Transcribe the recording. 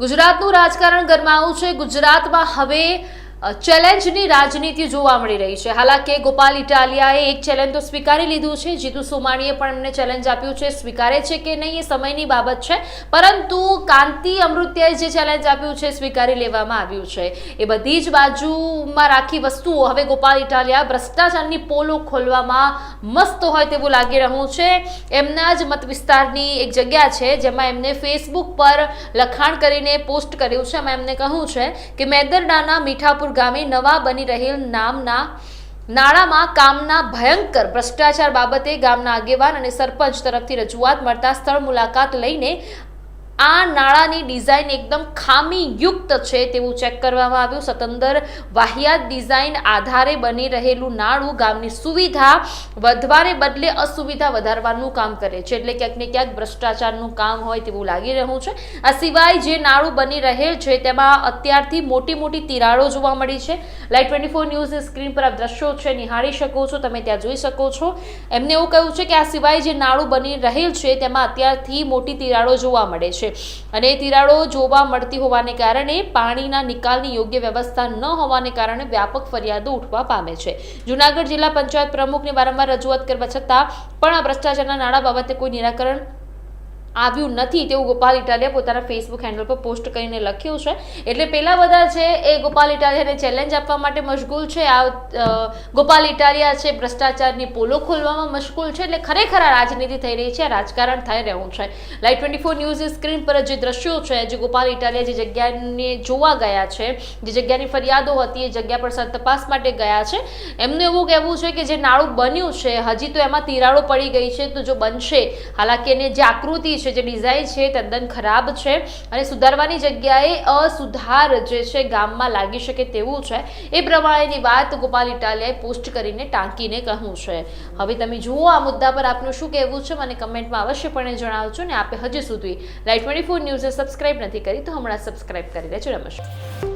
ગુજરાતનું રાજકારણ ગરમાવું છે. ગુજરાતમાં હવે ચેલેન્જની રાજનીતિ જોવા મળી રહી છે. હાલાકી ગોપાલ ઇટાલિયાએ એક ચેલેન્જ તો સ્વીકારી લીધું છે. જીતુ સોમાણીએ પણ એમને ચેલેન્જ આપ્યું છે. સ્વીકારે છે કે નહીં એ સમયની બાબત છે. પરંતુ કાંતિ અમૃત્યાએ જે ચેલેન્જ આપ્યું છે, સ્વીકારી લેવામાં આવ્યું છે. એ બધી જ બાજુમાં રાખી વસ્તુઓ હવે ગોપાલ ઇટાલિયા ભ્રષ્ટાચારની પોલો ખોલવામાં મસ્ત હોય તેવું લાગી રહ્યું છે. એમના જ મત વિસ્તારની એક જગ્યા છે, જેમાં એમને ફેસબુક પર લખાણ કરીને પોસ્ટ કર્યું છે. એમાં એમને કહ્યું છે કે મેદરડાના મીઠાપુર ગામે નવા બની રહેલ નામના નાણામાં કામના ભયંકર ભ્રષ્ટાચાર બાબતે ગામના આગેવાન અને સરપંચ તરફથી રજૂઆત મળતા સ્થળ મુલાકાત લઈને આ નાણાંની ડિઝાઇન એકદમ ખામીયુક્ત છે તેવું ચેક કરવામાં આવ્યું. સતંદર વાહિયાત ડિઝાઇન આધારે બની રહેલું નાણું ગામની સુવિધા વધવાને બદલે અસુવિધા વધારવાનું કામ કરે છે. એટલે ક્યાંક ને ક્યાંક ભ્રષ્ટાચારનું કામ હોય તેવું લાગી રહ્યું છે. આ સિવાય જે નાળું બની રહેલ છે તેમાં અત્યારથી મોટી મોટી તિરાડો જોવા મળી છે. Live twenty four news screen પર આપ દ્રશ્યો છે, નિહાળી શકો છો, તમે ત્યાં જોઈ શકો છો. એમને એવું કહ્યું છે કે આ સિવાય જે નાળું બની રહેલ છે તેમાં અત્યારથી મોટી તિરાડો જોવા મળે છે. અને તિરાડો જોવા મળતી હોવાને કારણે પાણીના નિકાલની યોગ્ય વ્યવસ્થા ન હોવાને કારણે વ્યાપક ફરિયાદો ઉઠવા પામે છે. જુનાગઢ જિલ્લા પંચાયત પ્રમુખને વારંવાર રજૂઆત કરવા છતાં પણ આ ભ્રષ્ટાચારના નાણાં બાબતે કોઈ નિરાકરણ આવ્યું નથી તેવું ગોપાલ ઇટાલિયા પોતાના ફેસબુક હેન્ડલ પર પોસ્ટ કરીને લખ્યું છે. એટલે પેલા બધા છે એ ગોપાલ ઇટાલિયાને ચેલેન્જ આપવા માટે મશગુલ છે. આ ગોપાલ ઇટાલિયા છે ભ્રષ્ટાચારની પોલો ખોલવામાં મશગુલ છે એટલે ખરેખર આ રાજનીતિ થઈ રહી છે રાજકારણ થઈ રહ્યું છે. Live twenty four news screen પર જે દ્રશ્યો છે, જે ગોપાલ ઇટાલિયા જે જગ્યાને જોવા ગયા છે, જે જગ્યાની ફરિયાદો હતી એ જગ્યા પર તપાસ માટે ગયા છે. એમનું એવું કહેવું છે કે જે નાળું બન્યું છે, હજી તો એમાં તિરાડો પડી ગઈ છે, તો જો બનશે, હાલાકી એની જે આકૃતિ જે ડિઝાઇન છે તદ્દન ખરાબ છે અને સુધારવાની જગ્યાએ અસુધાર જે છે ગામમાં લાગી શકે તેવું છે. એ પ્રમાણેની વાત ગોપાલ ઇટાલિયાએ પોસ્ટ કરીને ટાંકીને કહ્યું છે. હવે તમે જુઓ આ મુદ્દા પર આપનું શું કહેવું છે, મને કમેન્ટમાં અવશ્યપણે જણાવજો ને આપે હજી સુધી લાઈટ ટ્વેન્ટી ફોર ન્યૂઝે સબસ્ક્રાઇબ નથી કરી તો હમણાં સબસ્ક્રાઇબ કરી લેજો નમસ્કાર.